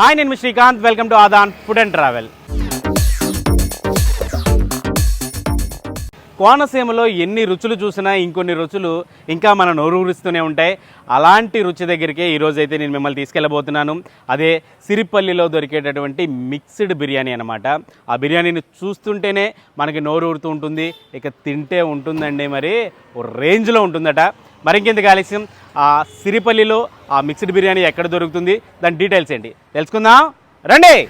Hi నేను Srikanth. Welcome to Adaan food and travel. కోనసీమలో ఎన్ని రుచులు చూసినా ఇంకొన్ని రుచులు ఇంకా మన నోరూరుస్తూనే ఉంటాయి. అలాంటి రుచి దగ్గరికే ఈరోజైతే నేను మిమ్మల్ని తీసుకెళ్ళబోతున్నాను. అదే సిరిపల్లిలో దొరికేటటువంటి మిక్స్డ్ బిర్యానీ అనమాట ఆ బిర్యానీని చూస్తుంటేనే మనకి నోరు ఊరుతూ ఉంటుంది. ఇక తింటే ఉంటుందండి మరి. ఓ రేంజ్లో ఉంటుందట. మరింకెందుకు ఆలస్యం? ఆ సిరిపల్లిలో ఆ మిక్స్డ్ బిర్యానీ ఎక్కడ దొరుకుతుంది? దాని డీటెయిల్స్ ఏంటి? తెలుసుకుందాం. రండి!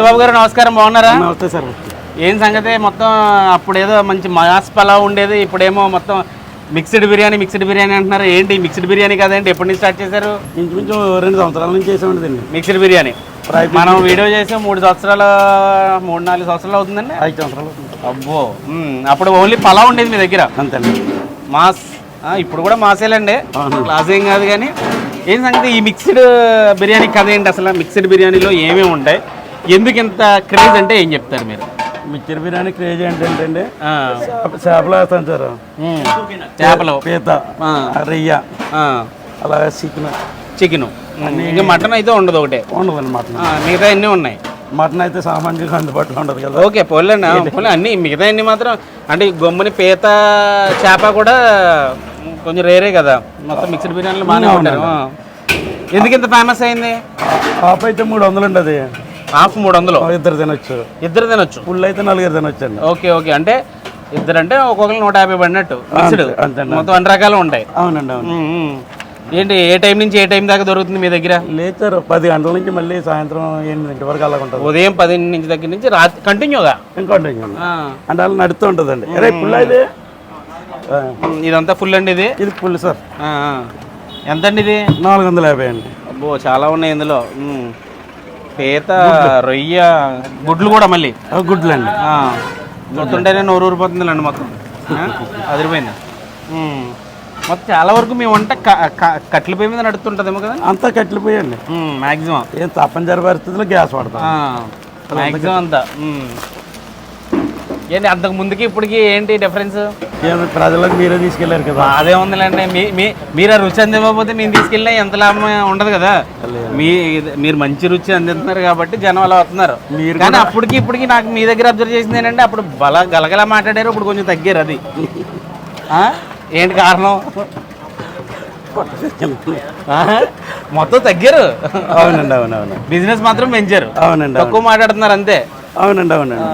సత్యబాబు గారు నమస్కారం బాగున్నారా? నమస్తే సార్. ఏం సంగతి? మొత్తం అప్పుడు ఏదో మంచి మాస్ పలావ్ ఉండేది ఇప్పుడేమో మొత్తం మిక్స్డ్ బిర్యానీ మిక్స్డ్ బిర్యానీ అంటున్నారు. ఏంటి మిక్స్డ్ బిర్యానీ కదండి? ఎప్పటి నుంచి స్టార్ట్ చేశారు? ఇంచుమించు రెండు సంవత్సరాల నుంచి చేసి ఉండదండి. మిక్స్డ్ బిర్యానీ. మనం వీడియో చేసి మూడు సంవత్సరాలు మూడు నాలుగు సంవత్సరాలు అవుతుందండి? ఐదు సంవత్సరాలు అబ్బో. అప్పుడు ఓన్లీ పలావ్ ఉండేది మీ దగ్గర? అంతేండి మాస్ ఇప్పుడు కూడా మాసేలండి. క్లాస్ ఏం కాదు కానీ ఏం సంగతి? ఈ మిక్స్డ్ బిర్యానీ కథ ఏంటి? అసలు మిక్స్డ్ బిర్యానీలో ఏమేమి ఉంటాయి? ఎందుకు ఇంత క్రేజ్ అంటే ఏం చెప్తారు మీరు? మిక్చర్ బిర్యానీ క్రేజ్ ఏంటంటే ఆ, చేపలు వేస్తాం సార్. చేపలు. పీత ఆ, రొయ్య ఆ, అలాగే చికెన్. చికెను. ఇంకా మటన్ అయితే ఉండదు ఒకటే. ఉండదండి మటన్. ఆ, మిగతా అన్నీ ఉన్నాయి. మటన్ అయితే సామాన్యంగా అందుబాటులో ఉండదు కదా. ఓకే పోలేండి పోలే అన్నీ మిగతా అన్ని మాత్రం అంటే గమ్ముని పీత చేప కూడా కొంచెం రేరే కదా. మొత్తం మిక్స్డ్ బిర్యానీలు బాగానే ఉంటారు. ఎందుకు ఇంత ఫేమస్ అయింది? ఆఫ్ అయితే మూడు వందలు అండి అది హాఫ్ మూడు వందలు ఇద్దరు తినొచ్చు. ఇద్దరు తినొచ్చు. ఫుల్ అయితే నలుగురు తినొచ్చు అండి. Okay okay. అంటే ఇద్దరు అంటే ఒక్కొక్కరు నూట యాభై పడినట్టు మిక్స్డ్. మొత్తం అన్ని రకాలు ఉంటాయి. అవునండి. ఏంటి ఏ టైం నుంచి ఏ టైం దాకా దొరుకుతుంది మీ దగ్గర? లేదు సార్ పది గంటల నుంచి మళ్ళీ సాయంత్రం ఎనిమిదింటి వరకు అలాగ ఉంటుంది. ఉదయం పది నుంచి దగ్గర నుంచి రాత్రి కంటిన్యూగా? ఇంకోటి అంటే అలా నడుస్తూ ఉంటుందండి. అరే ఫుల్ అయితే ఇదంతా ఫుల్ అండి ఇది? ఇది ఫుల్ సార్. ఎంత అండి ఇది? నాలుగు వందల యాభై అండి. అబ్బో చాలా ఉన్నాయి ఇందులో. పీత రొయ్య గుడ్లు కూడా మళ్ళీ గుడ్లు అండి ఆ. చూస్తుంటేనే నోరు ఊరిపోతుందిలేండి మొత్తం? అదిరిపోయింది. మొత్తం చాలా వరకు మీ వంట కట్టెల పొయ్యి మీద నడుస్తుంటుందేమో కదా అంతా కట్టిపోయండి మ్యాక్సిమం ఏం తప్పనిసరి పరిస్థితుల్లో గ్యాస్ వాడతాం మ్యాక్సిమం అంతా. ఏంటి అంతకు ముందుకి ఇప్పటికి ఏంటి డిఫరెన్స్ ప్రజలకు మీరే తీసుకెళ్ళారు కదా. అదే ఉందిలేండి మీ మీరు ఆ రుచి అందివ్వకపోతే మేము తీసుకెళ్ళినా ఎంత లాభం ఉండదు కదా. మీ మీరు మంచి రుచి అందిస్తున్నారు కాబట్టి జనం అలా వస్తున్నారు. మీరు కానీ అప్పటికి ఇప్పటికి నాకు మీ దగ్గర అబ్జర్వ్ చేసింది ఏంటంటే అప్పుడు బల గలగల మాట్లాడారు ఇప్పుడు కొంచెం తగ్గారు అది? ఏంటి కారణం? మొత్తం తగ్గారు? అవునండి అవునవును. బిజినెస్ మాత్రం పెంచారు. అవునండి అవును. తక్కువ మాట్లాడుతున్నారు అంతే. అవునండి అవునండి.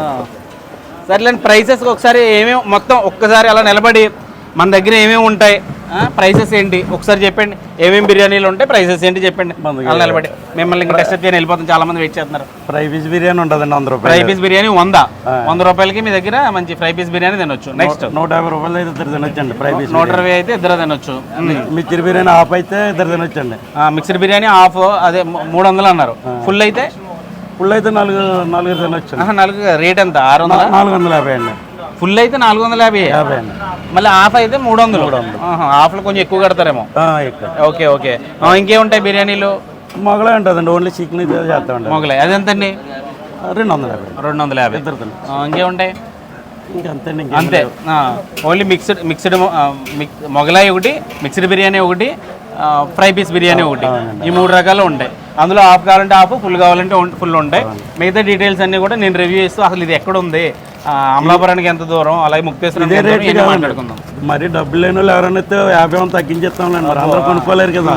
సర్లేండి ప్రైసెస్ ఒకసారి ఏమేమి మొత్తం ఒక్కసారి అలా నిలబడి మన దగ్గర ఏమేమి ఉంటాయి? ప్రైసెస్ ఏంటి? ఒకసారి చెప్పండి. ఏమేమి బిర్యానీలు ఉంటాయి? ప్రైసెస్ ఏంటి చెప్పండి. అలా నిలబడి. మిమ్మల్ని ఇంకా టెస్ట్ చేయని వెళ్ళిపోతాం. చాలా మంది వెయిట్ చేస్తున్నారు. ఫ్రై పీస్ బిర్యానీ ఉంటుందండి వంద ఫ్రై రూపాయలు పీస్ బిర్యానీ వంద. వంద రూపాయలకి మీ దగ్గర మంచి ఫ్రై పీస్ బిర్యానీ తినొచ్చు. నెక్స్ట్ నూట యాభై రూపాయలు అయితే ఇద్దరు తినొచ్చండి ఫ్రై పీస్ నూట ఇరవై అయితే ఇద్దరు తినొచ్చు. మిర్చి బిర్యానీ ఆఫ్ అయితే ఇద్దరు తినొచ్చండి. మిక్స్డ్ బిర్యానీ హాఫ్ అదే మూడు వందలు అన్నారు. ఫుల్ అయితే ఫుల్ అయితే నాలుగు నాలుగు తినొచ్చు నాలుగు రేట్ ఎంత? ఆరు వందల? నాలుగు వందల యాభై అండి. ఫుల్ అయితే నాలుగు వందల యాభై. యాభై అండి. మళ్ళీ హాఫ్ అయితే మూడు వందలు. ఆహా, హాఫ్లో కొంచెం ఎక్కువ కడతారేమో. Okay okay. ఇంకేముంటాయి బిర్యానీలు? మొగలే ఉంటుందండి. ఓన్లీ చికెన్ చేస్తామండి. మొగలే. అదెంతండి రెండు వందల యాభై. రెండు వందల యాభై. ఇద్దరు ఇంకేముంటాయి? అంతే. ఓన్లీ మిక్స్డ్ మిక్స్డ్ మొగలాయి ఒకటి మిక్స్డ్ బిర్యానీ ఒకటి ఫ్రై పీస్ బిర్యానీ ఒకటి. ఈ మూడు రకాలు ఉంటాయి. అందులో హాఫ్ కావాలంటే హాఫ్ ఫుల్ కావాలంటే ఫుల్ ఉంటాయి. మిగతా డీటెయిల్స్ అన్ని కూడా నేను రివ్యూ చేస్తూ అసలు ఇది ఎక్కడ ఉంది? అమలాపురానికి ఎంత దూరం? అలాగే ఇవన్నీ మాట్లాడుకుందాం. మరి డబ్బులు లేని వాళ్ళు ఎవరైనా యాభై అందరూ కొనుక్కోలేరు కదా.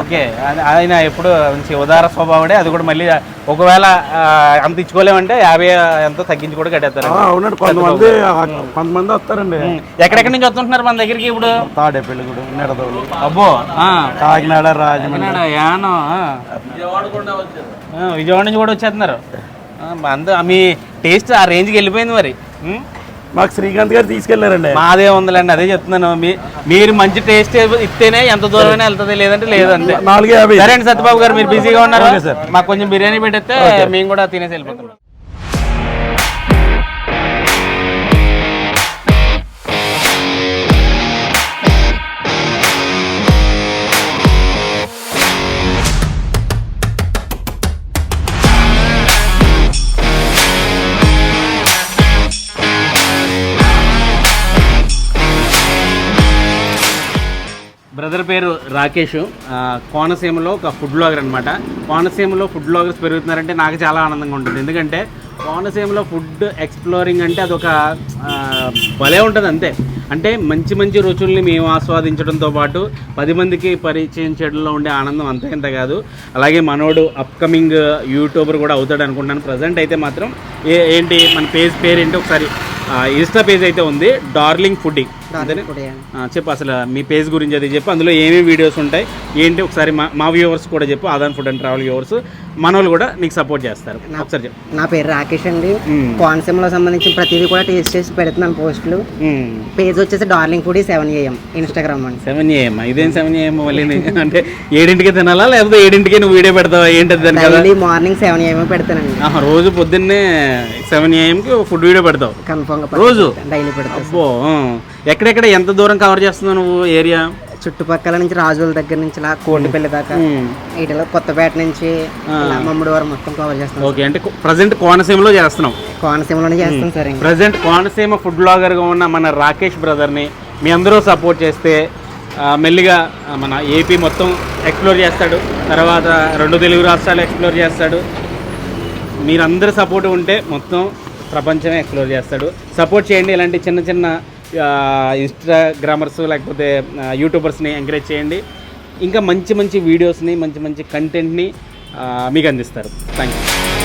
ఓకే. అది- ఆయన ఎప్పుడు మంచి ఉదార స్వభావుడే. అది కూడా మళ్ళీ ఒకవేళ అంత ఇచ్చుకోలేమంటే యాభై ఎంతో తగ్గించి కూడా కట్టేస్తారు. అవునండి. కొంతమంది కొంతమంది వస్తారండి. ఎక్కడెక్కడి నుంచి వస్తుంటున్నారు మన దగ్గరికి ఇప్పుడు? తాడేపల్లి కూడా అబ్బో. కాకినాడ రాజమండ్రి. యానం విజయవాడ నుంచి కూడా వచ్చేస్తున్నారు. అంత మీ టేస్ట్ ఆ రేంజ్కి వెళ్ళిపోయింది మరి? మాకు శ్రీకాంత్ గారు తీసుకెళ్ళారండి మాదే ఉందిలేండి అదే చెప్తున్నాను. మీరు మంచి టేస్ట్ ఇస్తేనే ఎంత దూరమైనా వెళ్తుంది లేదంటే నాలుగు యాభై. సరే అండి సత్యబాబు గారు మీరు బిజీగా ఉన్నారు. మాకు కొంచెం బిర్యానీ పెట్టేస్తే మేము కూడా తినేసి వెళ్ళిపోతాం రాకేష్ కోనసీమలో ఒక ఫుడ్ బ్లాగర్ అనమాట కోనసీమలో ఫుడ్ బ్లాగర్స్ పెరుగుతున్నారంటే నాకు చాలా ఆనందంగా ఉంటుంది. ఎందుకంటే కోనసీమలో ఫుడ్ ఎక్స్ప్లోరింగ్ అంటే అదొక భలే ఉంటుంది అంతే. అంటే మంచి మంచి రుచుల్ని మేము ఆస్వాదించడంతో పాటు పది మందికి పరిచయం చేయడంలో ఉండే ఆనందం అంతే ఇంత కాదు. అలాగే మనోడు అప్కమింగ్ యూట్యూబర్ కూడా అవుతాడు అనుకుంటున్నాను. ప్రజెంట్ అయితే మాత్రం ఏ ఏంటి మన పేజ్ పేరు ఏంటి ఒకసారి ఇన్స్టా పేజ్ అయితే ఉంది. డార్లింగ్ ఫుడ్డింగ్ చెప్పు అసలు మీ పేజ్ గురించి అది చెప్పు. అందులో ఏమేమి వీడియోస్ ఉంటాయి? ఏంటి? ఒకసారి మా మా వ్యూవర్స్ కూడా చెప్పు. Aadhan food and travel viewers మన వాళ్ళు కూడా నీకు సపోర్ట్ చేస్తారు. ఒకసారి చెప్పు. నా పేరు రాకేష్ అండి. కోనసీమలో సంబంధించిన ప్రతిదీ కూడా టేస్ట్ చేసి పెడుతున్నాను పోస్టులు. పేజ్ వచ్చేసి darling food seven AM Instagram అండి. సెవెన్ ఏఎం ఇదేం సెవెన్ ఏఎం మళ్ళీ? అంటే ఏడింటికి తినాలా? లేకపోతే ఏడింటికి నువ్వు వీడియో పెడతావా? ఏంటది దాని కదా? మార్నింగ్ సెవెన్ ఏఎం పెడతానండి. రోజు పొద్దున్నే సెవెన్ ఏఎంకి ఫుడ్ వీడియో పెడతావు. కన్ఫామ్గా రోజు? డైలీ పెడతాను అబ్బో. ఎక్కడెక్కడ ఎంత దూరం కవర్ చేస్తున్నావు నువ్వు ఏరియా? చుట్టుపక్కల నుంచి రాజుల దగ్గర నుంచి ఇలా కోటిపల్లి దాకా. ఇటులో కొత్తపేట నుంచి ఇలా మమ్మడి వారం మొత్తం కవర్ చేస్తాం ఓకే అంటే ప్రజెంట్ కోనసీమలో చేస్తున్నావు కోనసీమలోనే చేస్తాం సార్ ప్రజెంట్ కోనసీమ ఫుడ్ బ్లాగర్గా ఉన్న మన రాకేష్ బ్రదర్ని మీ అందరూ సపోర్ట్ చేస్తే మెల్లిగా మన ఏపీ మొత్తం ఎక్స్ప్లోర్ చేస్తాడు. తర్వాత రెండు తెలుగు రాష్ట్రాలు ఎక్స్ప్లోర్ చేస్తాడు. మీరందరూ సపోర్ట్ ఉంటే మొత్తం ప్రపంచమే ఎక్స్ప్లోర్ చేస్తాడు. సపోర్ట్ చేయండి ఇలాంటి చిన్న చిన్న ఇన్స్టాగ్రామర్స్ లేకపోతే యూట్యూబర్స్ని ఎంకరేజ్ చేయండి. ఇంకా మంచి మంచి వీడియోస్ని మంచి మంచి కంటెంట్ని మీకు అందిస్తారు. థ్యాంక్ యూ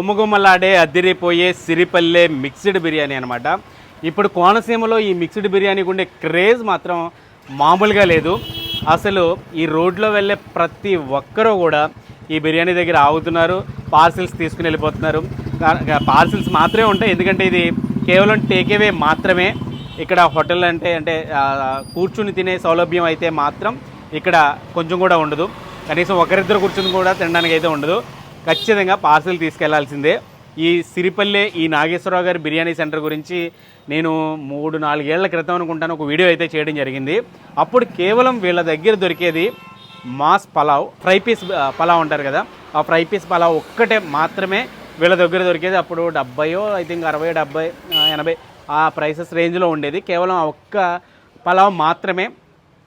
గుమ్మగుమ్మలాడే అద్దిరిపోయే సిరిపల్లె మిక్స్డ్ బిర్యానీ అనమాట ఇప్పుడు కోనసీమలో ఈ మిక్స్డ్ బిర్యానీకి ఉండే క్రేజ్ మాత్రం మామూలుగా లేదు. అసలు ఈ రోడ్లో వెళ్ళే ప్రతి ఒక్కరూ కూడా ఈ బిర్యానీ దగ్గర ఆగుతున్నారు పార్సిల్స్ తీసుకుని వెళ్ళిపోతున్నారు. పార్సిల్స్ మాత్రమే ఉంటాయి ఎందుకంటే ఇది కేవలం టేకేవే మాత్రమే. ఇక్కడ హోటల్ అంటే అంటే కూర్చుని తినే సౌలభ్యం అయితే మాత్రం ఇక్కడ కొంచెం కూడా ఉండదు. కనీసం ఒకరిద్దరు కూర్చుని కూడా తినడానికి అయితే ఉండదు. ఖచ్చితంగా పార్సిల్ తీసుకెళ్ళాల్సిందే. ఈ సిరిపల్లె ఈ నాగేశ్వరరావు గారి బిర్యానీ సెంటర్ గురించి నేను మూడు నాలుగేళ్ళ క్రితం అనుకుంటాను. ఒక వీడియో అయితే చేయడం జరిగింది. అప్పుడు కేవలం వీళ్ళ దగ్గర దొరికేది mass pulao fry piece pulao అంటారు కదా. ఆ ఫ్రై పీస్ పలావ్ ఒక్కటే మాత్రమే వీళ్ళ దగ్గర దొరికేది. అప్పుడు డెబ్బయో ఐ థింక్ అరవై డెబ్బై ఎనభై ఆ ప్రైసెస్ రేంజ్లో ఉండేది. కేవలం ఆ ఒక్క పలావ్ మాత్రమే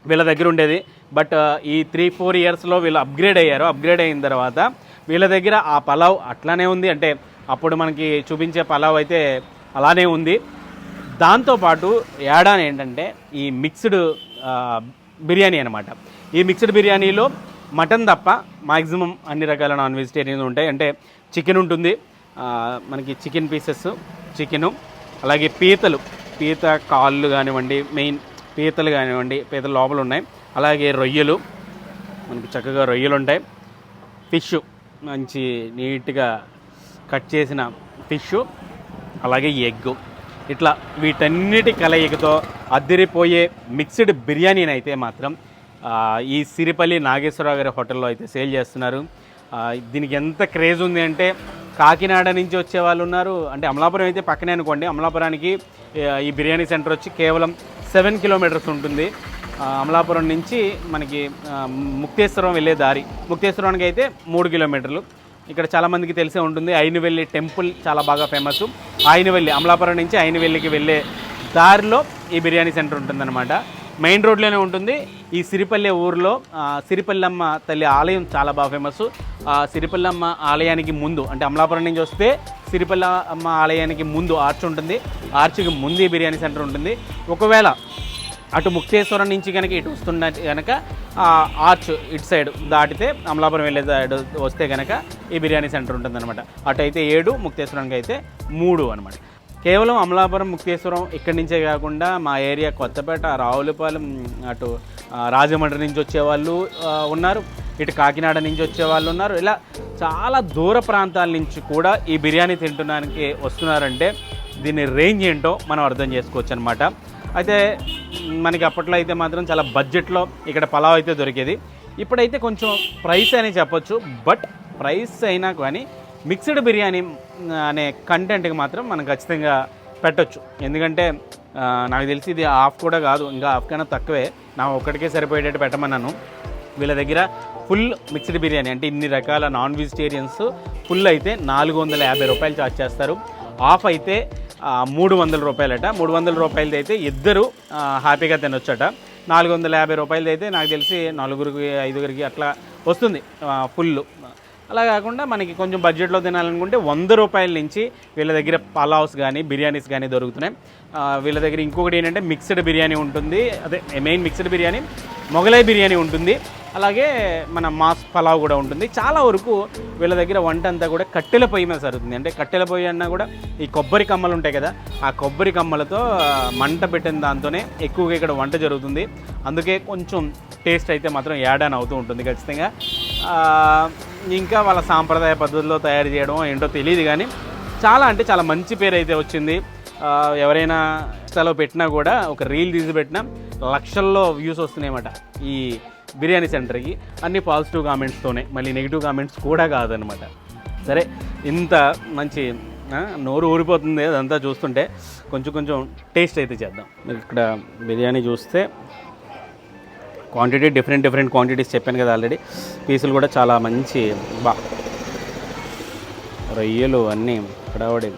వీళ్ళ దగ్గర ఉండేది. బట్ ఈ త్రీ ఫోర్ ఇయర్స్లో వీళ్ళు అప్గ్రేడ్ అయ్యారు. అప్గ్రేడ్ అయిన తర్వాత వీళ్ళ దగ్గర ఆ పలావ్ అట్లానే ఉంది. అంటే అప్పుడు మనకి చూపించే పలావ్ అయితే అలానే ఉంది. దాంతోపాటు యాడాన్ ఏంటంటే ఈ మిక్స్డ్ బిర్యానీ అనమాట ఈ మిక్స్డ్ బిర్యానీలో మటన్ తప్ప మాక్సిమం అన్ని రకాల నాన్ వెజిటేరియన్ ఉంటాయి. అంటే చికెన్ ఉంటుంది. మనకి చికెన్ పీసెస్ చికెను అలాగే పీతలు. పీత కాళ్ళు కానివ్వండి మెయిన్ పీతలు కానివ్వండి పీతలు లోపల ఉన్నాయి అలాగే రొయ్యలు. మనకి చక్కగా రొయ్యలు ఉంటాయి ఫిష్. మంచి నీట్గా కట్ చేసిన ఫిష్ అలాగే ఎగ్. ఇట్లా వీటన్నిటి కలయికతో అద్దరిపోయే మిక్స్డ్ బిర్యానీని అయితే మాత్రం ఈ సిరిపల్లి నాగేశ్వరరావు గారి హోటల్లో అయితే సేల్ చేస్తున్నారు. దీనికి ఎంత క్రేజ్ ఉంది అంటే కాకినాడ నుంచి వచ్చే వాళ్ళు ఉన్నారు. అంటే అమలాపురం అయితే పక్కనే అనుకోండి. అమలాపురానికి ఈ బిర్యానీ సెంటర్ వచ్చి కేవలం సెవెన్ కిలోమీటర్స్ ఉంటుంది. అమలాపురం నుంచి మనకి ముక్తేశ్వరం వెళ్ళే దారి. ముక్తేశ్వరానికి అయితే మూడు కిలోమీటర్లు. ఇక్కడ చాలామందికి తెలిసే ఉంటుంది అయినవెల్లి టెంపుల్ చాలా బాగా ఫేమస్. అయినవెల్లి అమలాపురం నుంచి అయినవెల్లికి వెళ్ళే దారిలో ఈ బిర్యానీ సెంటర్ ఉంటుందన్నమాట. మెయిన్ రోడ్లోనే ఉంటుంది. ఈ సిరిపల్లె ఊరిలో సిరిపల్లమ్మ తల్లి ఆలయం చాలా బాగా ఫేమస్. ఆ సిరిపల్లమ్మ ఆలయానికి ముందు అంటే అమలాపురం నుంచి వస్తే సిరిపల్లమ్మ ఆలయానికి ముందు ఆర్చ్ ఉంటుంది. ఆర్చ్కి ముందు ఈ బిర్యానీ సెంటర్ ఉంటుంది. ఒకవేళ అటు ముక్తేశ్వరం నుంచి కనుక ఇటు వస్తున్న కనుక ఆర్చ్ ఇటు సైడ్ దాటితే అమలాపురం వెళ్ళే సైడ్ వస్తే కనుక ఈ బిర్యానీ సెంటర్ ఉంటుందన్నమాట. అటు అయితే ఏడు ముక్తేశ్వరానికి అయితే మూడు అనమాట కేవలం అమలాపురం ముక్తేశ్వరం ఇక్కడి నుంచే కాకుండా మా ఏరియా కొత్తపేట రావులపాలెం అటు రాజమండ్రి నుంచి వచ్చేవాళ్ళు ఉన్నారు. ఇటు కాకినాడ నుంచి వచ్చే వాళ్ళు ఉన్నారు. ఇలా చాలా దూర ప్రాంతాల నుంచి కూడా ఈ బిర్యానీ తింటున్నానికి వస్తున్నారంటే దీని రేంజ్ ఏంటో మనం అర్థం చేసుకోవచ్చు అనమాట అయితే మనకి అప్పట్లో అయితే మాత్రం చాలా బడ్జెట్లో ఇక్కడ పలావ్ అయితే దొరికేది. ఇప్పుడైతే కొంచెం ప్రైస్ అని చెప్పొచ్చు. బట్ ప్రైస్ అయినా కానీ మిక్స్డ్ బిర్యానీ అనే కంటెంట్కి మాత్రం మనం ఖచ్చితంగా పెట్టొచ్చు. ఎందుకంటే నాకు తెలిసి ఇది హాఫ్ కూడా కాదు ఇంకా హాఫ్ కన్నా తక్కువే. నా ఒక్కడికే సరిపోయేటట్టు పెట్టమన్నాను. వీళ్ళ దగ్గర ఫుల్ మిక్స్డ్ బిర్యానీ అంటే ఇన్ని రకాల నాన్ వెజిటేరియన్స్ ఫుల్ అయితే నాలుగు వందల యాభై రూపాయలు ఛార్జ్ చేస్తారు. ఆఫ్ అయితే మూడు వందల రూపాయలట. మూడు వందల రూపాయలది అయితే ఇద్దరు హ్యాపీగా తినొచ్చట. నాలుగు వందల యాభై రూపాయలది అయితే నాకు తెలిసి నలుగురికి ఐదుగురికి అట్లా వస్తుంది ఫుల్ అలా కాకుండా మనకి కొంచెం బడ్జెట్లో తినాలనుకుంటే వంద రూపాయల నుంచి వీళ్ళ దగ్గర పలావ్స్ కానీ బిర్యానీస్ కానీ దొరుకుతున్నాయి. వీళ్ళ దగ్గర ఇంకొకటి ఏంటంటే మిక్స్డ్ బిర్యానీ ఉంటుంది. అదే మెయిన్ మిక్స్డ్ బిర్యానీ మొగలై బిర్యానీ ఉంటుంది. అలాగే మన మాస్ పలావ్ కూడా ఉంటుంది. చాలా వరకు వీళ్ళ దగ్గర వంట అంతా కూడా కట్టెల పొయ్యి మీద జరుగుతుంది అంటే కట్టెల పొయ్యి అన్నా కూడా ఈ కొబ్బరి కమ్మలు ఉంటాయి కదా ఆ కొబ్బరి కమ్మలతో మంట పెట్టిన దాంతోనే ఎక్కువగా ఇక్కడ వంట జరుగుతుంది. అందుకే కొంచెం టేస్ట్ అయితే మాత్రం యాడ్ అని అవుతూ ఉంటుంది ఖచ్చితంగా. ఇంకా వాళ్ళ సాంప్రదాయ పద్ధతిలో తయారు చేయడం ఏంటో తెలియదు కానీ చాలా అంటే చాలా మంచి పేరు అయితే వచ్చింది. ఎవరైనా ఇన్స్టాలో పెట్టినా కూడా ఒక రీల్ తీసి పెట్టినా లక్షల్లో వ్యూస్ వస్తున్నాయన్నమాట. ఈ బిర్యానీ సెంటర్కి అన్ని పాజిటివ్ కామెంట్స్తోనే మళ్ళీ నెగిటివ్ కామెంట్స్ కూడా కాదనమాట. సరే ఇంత మంచి నోరు ఊరిపోతుంది అదంతా చూస్తుంటే కొంచెం కొంచెం టేస్ట్ అయితే చేద్దాం. మీరు ఇక్కడ బిర్యానీ చూస్తే క్వాంటిటీ డిఫరెంట్ డిఫరెంట్ క్వాంటిటీస్ చెప్పాను కదా ఆల్రెడీ. పీసులు కూడా చాలా మంచి బా రొయ్యలు అన్నీ హడావడి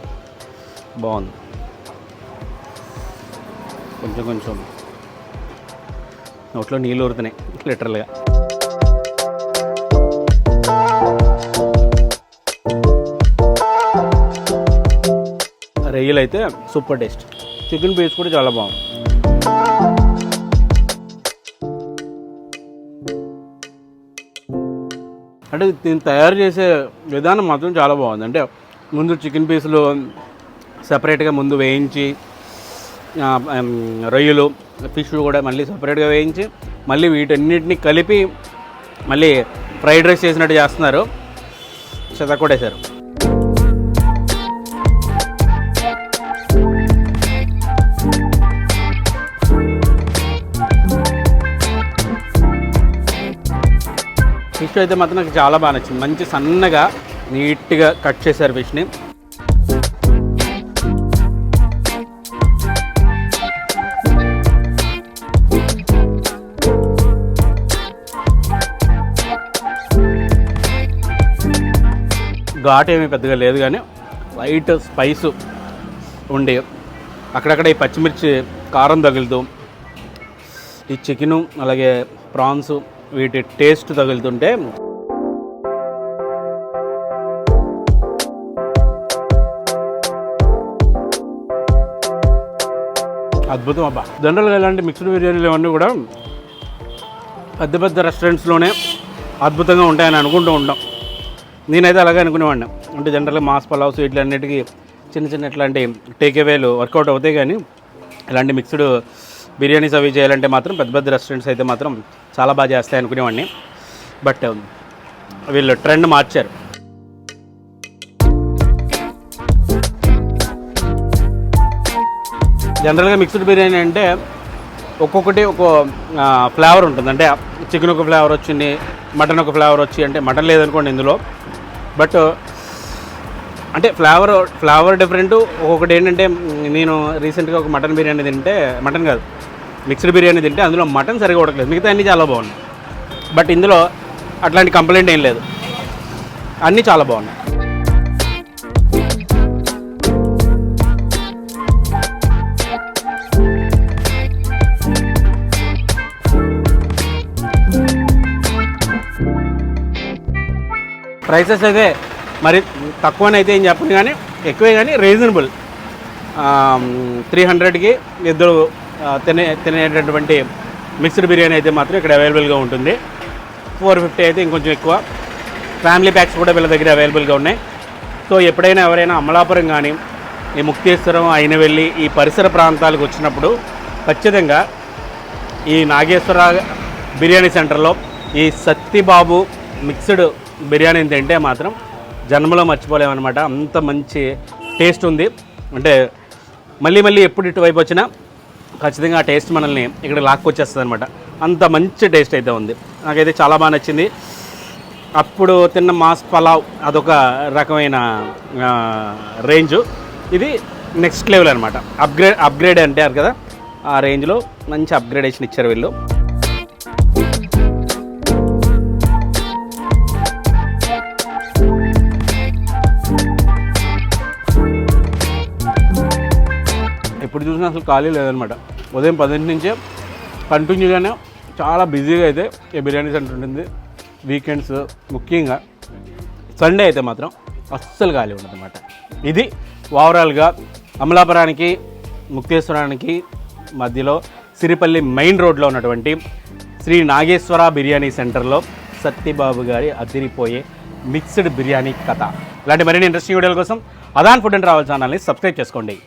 బాగుంది. కొంచెం కొంచెం నోట్లో నీళ్ళు ఊరుతున్నాయి లిటరల్గా రొయ్యలు అయితే సూపర్ టేస్ట్. చికెన్ పీస్ కూడా చాలా బాగుంది. అంటే దీన్ని తయారు చేసే విధానం మాత్రం చాలా బాగుంది. అంటే ముందు చికెన్ పీసులు సపరేట్గా ముందు వేయించి రొయ్యలు ఫిష్ కూడా మళ్ళీ సపరేట్గా వేయించి మళ్ళీ వీటన్నిటిని కలిపి మళ్ళీ ఫ్రైడ్ రైస్ చేసినట్టు చేస్తున్నారు. చెతకొట్టేశారు ఫిష్ అయితే మాత్రం నాకు చాలా బాగా నచ్చింది. మంచి సన్నగా నీట్గా కట్ చేశారు ఫిష్ని. ఘాట్ ఏమీ పెద్దగా లేదు కానీ వైట్ స్పైస్ ఉండి. అక్కడక్కడ ఈ పచ్చిమిర్చి కారం తగులుతూ ఈ చికెను అలాగే ప్రాన్స్ వీటి టేస్ట్ తగులుతుంటే అద్భుతం అబ్బా. జనరల్గా ఇలాంటి మిక్స్డ్ బిర్యానీలు ఇవన్నీ కూడా పెద్ద పెద్ద రెస్టారెంట్స్లోనే అద్భుతంగా ఉంటాయని అనుకుంటూ ఉంటాం. నేనైతే అలాగే అనుకునేవాడిని. అంటే జనరల్గా మాస్ పలావ్స్ ఇట్లన్నిటికీ చిన్న చిన్న ఇట్లాంటి టేక్అవేలు వర్కౌట్ అవుతాయి కానీ ఇలాంటి మిక్స్డ్ బిర్యానీస్ అవి చేయాలంటే మాత్రం పెద్ద పెద్ద రెస్టారెంట్స్ అయితే మాత్రం చాలా బాగా చేస్తాయి అనుకునేవాడిని. బట్ um, వీళ్ళు ట్రెండ్ మార్చారు. జనరల్గా మిక్స్డ్ బిర్యానీ అంటే ఒక్కొక్కటి ఒక ఫ్లేవర్ ఉంటుంది. అంటే చికెన్ ఒక ఫ్లేవర్ వచ్చింది మటన్ ఒక ఫ్లేవర్ వచ్చి అంటే మటన్ లేదనుకోండి ఇందులో. బట్ అంటే ఫ్లేవర్ ఫ్లేవర్ డిఫరెంట్ ఒక్కొక్కటి ఏంటంటే నేను రీసెంట్గా ఒక మటన్ బిర్యానీ తింటే మటన్ కాదు మిక్స్డ్ బిర్యానీ తింటే అందులో మటన్ సరిగా ఉడకలేదు. మిగతా అన్నీ చాలా బాగున్నాయి. బట్ ఇందులో అట్లాంటి కంప్లైంట్ ఏం లేదు. అన్నీ చాలా బాగున్నాయి. ప్రైసెస్ అయితే మరి తక్కువనైతే ఏం చెప్పను కానీ ఎక్కువే కానీ రీజనబుల్. త్రీ హండ్రెడ్కి ఇద్దరు తినే తినేటటువంటి మిక్స్డ్ బిర్యానీ అయితే మాత్రం ఇక్కడ అవైలబుల్గా ఉంటుంది. ఫోర్ ఫిఫ్టీ అయితే ఇంకొంచెం ఎక్కువ. ఫ్యామిలీ ప్యాక్స్ కూడా వీళ్ళ దగ్గర అవైలబుల్గా ఉన్నాయి. సో ఎప్పుడైనా ఎవరైనా అమలాపురం కానీ ఈ ముక్తేశ్వరం అయినవెల్లి ఈ పరిసర ప్రాంతాలకు వచ్చినప్పుడు ఖచ్చితంగా ఈ నాగేశ్వర బిర్యానీ సెంటర్లో ఈ సత్తిబాబు మిక్స్డ్ బిర్యానీని తింటే మాత్రం జన్మలో మర్చిపోలేమన్నమాట. అంత మంచి టేస్ట్ ఉంది. అంటే మళ్ళీ మళ్ళీ ఎప్పుడు ఇటువైపు వచ్చినా ఖచ్చితంగా ఆ టేస్ట్ మనల్ని ఇక్కడ లాక్కొచ్చేస్తుంది అనమాట అంత మంచి టేస్ట్ అయితే ఉంది. నాకైతే చాలా బాగా నచ్చింది. అప్పుడు తిన్న మాస్ పలావ్ అదొక రకమైన రేంజు ఇది నెక్స్ట్ లెవెల్ అనమాట అప్గ్రేడ్ అప్గ్రేడ్ అంటారు కదా ఆ రేంజ్లో మంచి అప్గ్రేడేషన్ ఇచ్చారు వీళ్ళు. ఎప్పుడు చూసినా అసలు ఖాళీ లేదనమాట. ఉదయం పదింటి నుంచే కంటిన్యూగానే చాలా బిజీగా అయితే ఈ బిర్యానీ సెంటర్ ఉంటుంది. వీకెండ్స్ ముఖ్యంగా. సండే అయితే మాత్రం అస్సలు ఖాళీ ఉండదన్నమాట. ఇది ఓవరాల్గా అమలాపురానికి ముక్తేశ్వరానికి మధ్యలో సిరిపల్లి మెయిన్ రోడ్లో ఉన్నటువంటి శ్రీ నాగేశ్వర బిర్యానీ సెంటర్లో సత్యబాబు గారి అదిరిపోయే మిక్స్డ్ బిర్యానీ కథ. ఇలాంటి మరిన్ని ఇంట్రెస్టింగ్ వీడియోల కోసం అదాన్ ఫుడ్ అండ్ ట్రావెల్ ఛానల్ని సబ్స్క్రైబ్ చేసుకోండి.